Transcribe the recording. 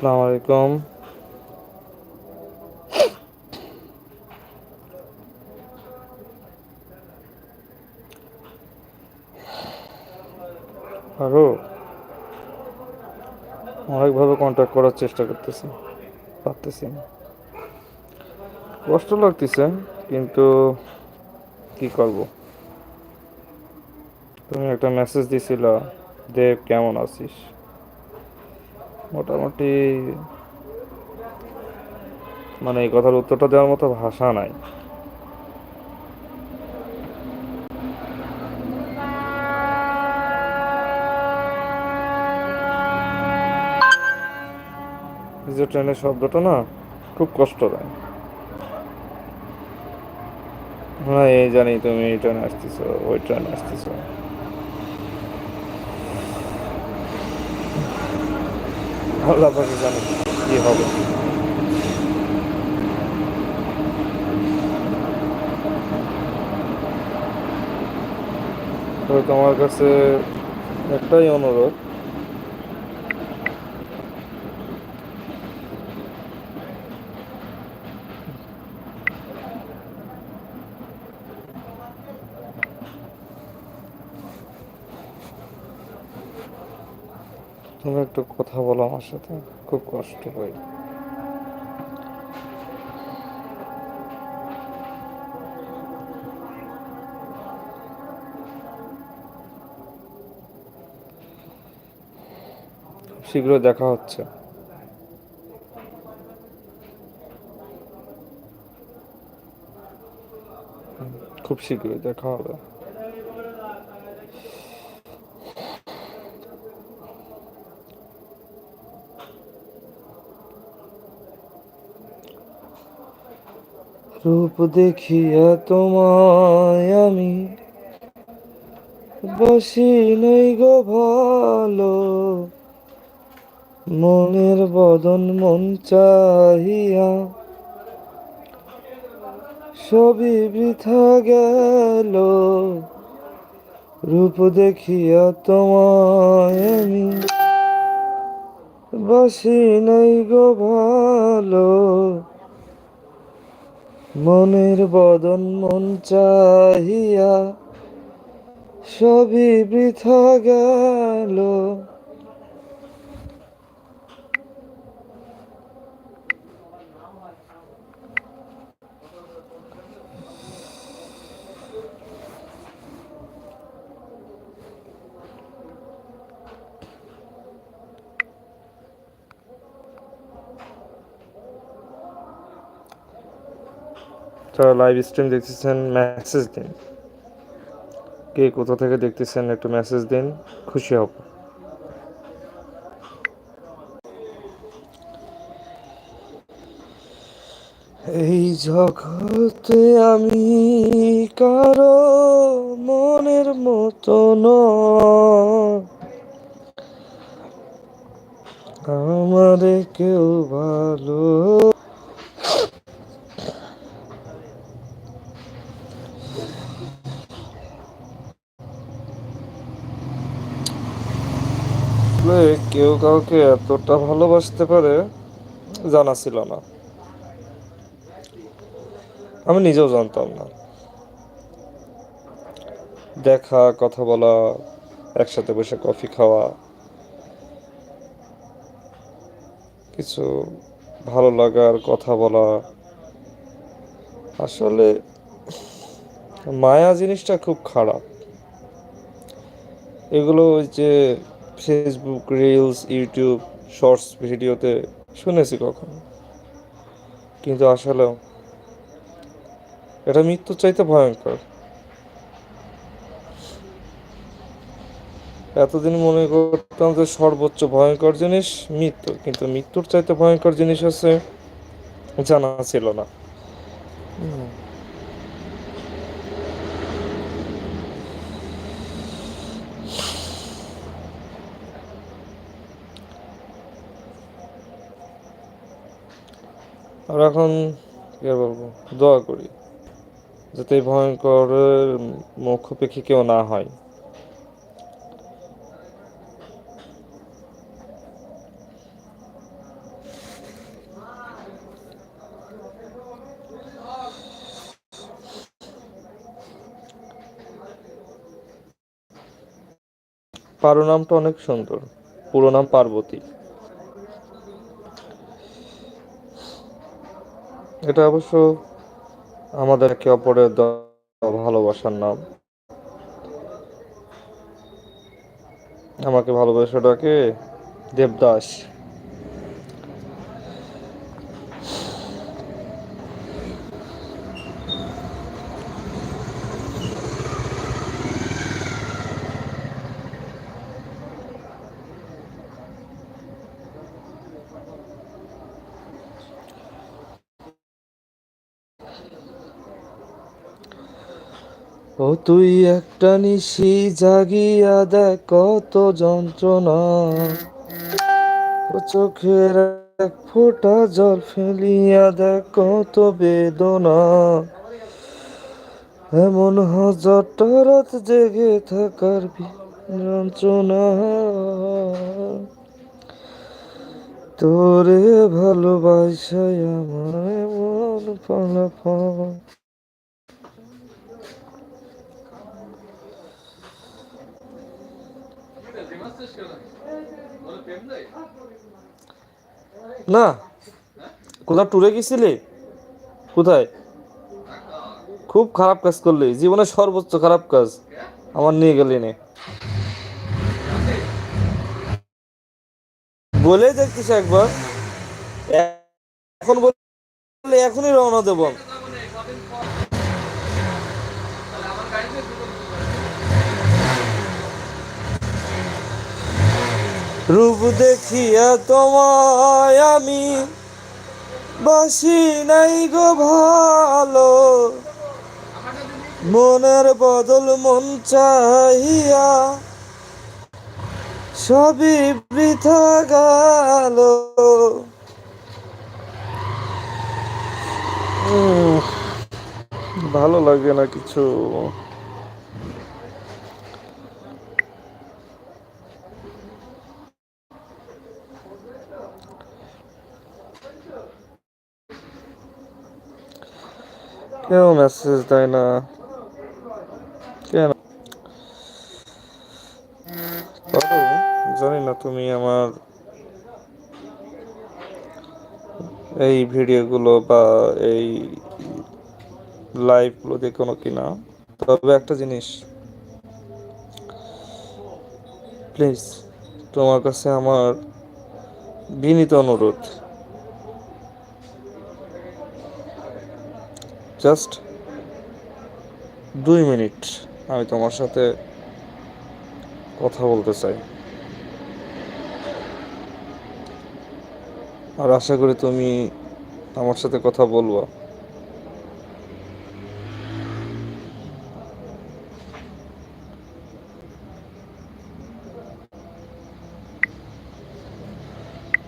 আসসালামু আলাইকুম। আরও অনেকভাবে কন্ট্যাক্ট করার চেষ্টা করতেছি, পারতেছি না। কষ্ট লাগতেছে, কিন্তু কি করব? তুমি একটা মেসেজ দিছিল, দেব, কেমন আছিস? মোটামুটি মানে এই কথার উত্তরটা দেওয়ার মতো ভাষা নাই। যে ট্রেনের শব্দটা না, খুব কষ্ট দেয়। হ্যাঁ এই জানি তুমি এই ট্রেনে আসতেছো, ওই ট্রেনে আসতেছো। আল্লাহ পাকে জানি কি হবে। তো তোমার কাছে একটাই অনুরোধ তুমি একটু কথা বলো আমার সাথে, খুব কষ্ট খুব শীঘ্রই দেখা হচ্ছে। খুব শীঘ্রই দেখা হবে রূপ দেখিয়া তোমায় আমি বসি নই গো ভালো। মনের বদন মন চাহিয়া সবই বৃথা গেল। রূপ দেখিয়া তোমায় আমি বসি নাই গো ভালো। মনের বদন মন চাহিয়া সবই বৃথা গেল। যারা লাইভ স্ট্রিম দেখতেছেন মেসেজ দিন। কে কোথা থেকে দেখতেছেন, একটু মেসেজ দিন, খুশি হব। এই জগতে আমি কারও মনের মতো আমারে কেউ ভালো আসলে কেউ কাউকে এতটা ভালোবাসতে পারে জানা ছিল না। আমি নিজেও জানতাম না। দেখা, কথা বলা, একসাথে বসে কফি খাওয়া, কিছু ভালো লাগার কথা বলা, আসলে মায়া জিনিসটা খুব খারাপ। এগুলো ওই যে ফেসবুক রিলস ইউটিউব শর্টস ভিডিওতে শুনেছি কখনো। কিন্তু আসলেও এটা মৃত্যুর চাইতে ভয়ঙ্কর। এতদিন মনে করতাম যে সর্বোচ্চ ভয়ঙ্কর জিনিস মৃত্যু, কিন্তু মৃত্যুর চাইতে ভয়ঙ্কর জিনিস আছে জানা ছিল না। আর এখন কী বলব, দোয়া করি যাতে এই ভয়ঙ্কর মুখ্যপেক্ষী কেউ না হয়। পারো নামটা অনেক সুন্দর, পুরো নাম পার্বতী। এটা অবশ্য আমাদের একে অপরের ভালোবাসার নাম। আমাকে ভালোবাসাটাকে দেবদাস। ও তুই একটা নিশি জাগিয়া দেখ কত যন্ত্রণা। ও চোখের এক ফোঁটা জল ফেলিয়া দেখ কত বেদনা। এমন হাজারটা রাত জেগে থাকার যন্ত্রণা। তোরে ভালোবাসায় আমার এমন ফলাফল। না। কোথাও ট্যুরে গেছিলি? কোথায়? খুব খারাপ কাজ করলি। জীবনের সর্বোচ্চ খারাপ কাজ আমার নিয়ে গেলি নে। বলে দেখতিস একবার। এখন বললে এখনই রওনা দেব। রূপ দেখিয়া তোমায় আমি বাসি নাই গো ভালো। মনের বদল মন চাহিয়া সবই বৃথা গেল। ভালো লাগে না কিছু। কেউ মেসেজ দেয় না। কেন? জানি না তুমি আমার এই ভিডিওগুলো বা এই লাইভগুলো দেখো কিনা। তবে একটা জিনিস প্লিজ তোমার কাছে আমার বিনীত অনুরোধ। জাস্ট দুই মিনিট আমি তোমার সাথে কথা বলতে চাই। আর আশা করি তুমি আমার সাথে কথা বলবা।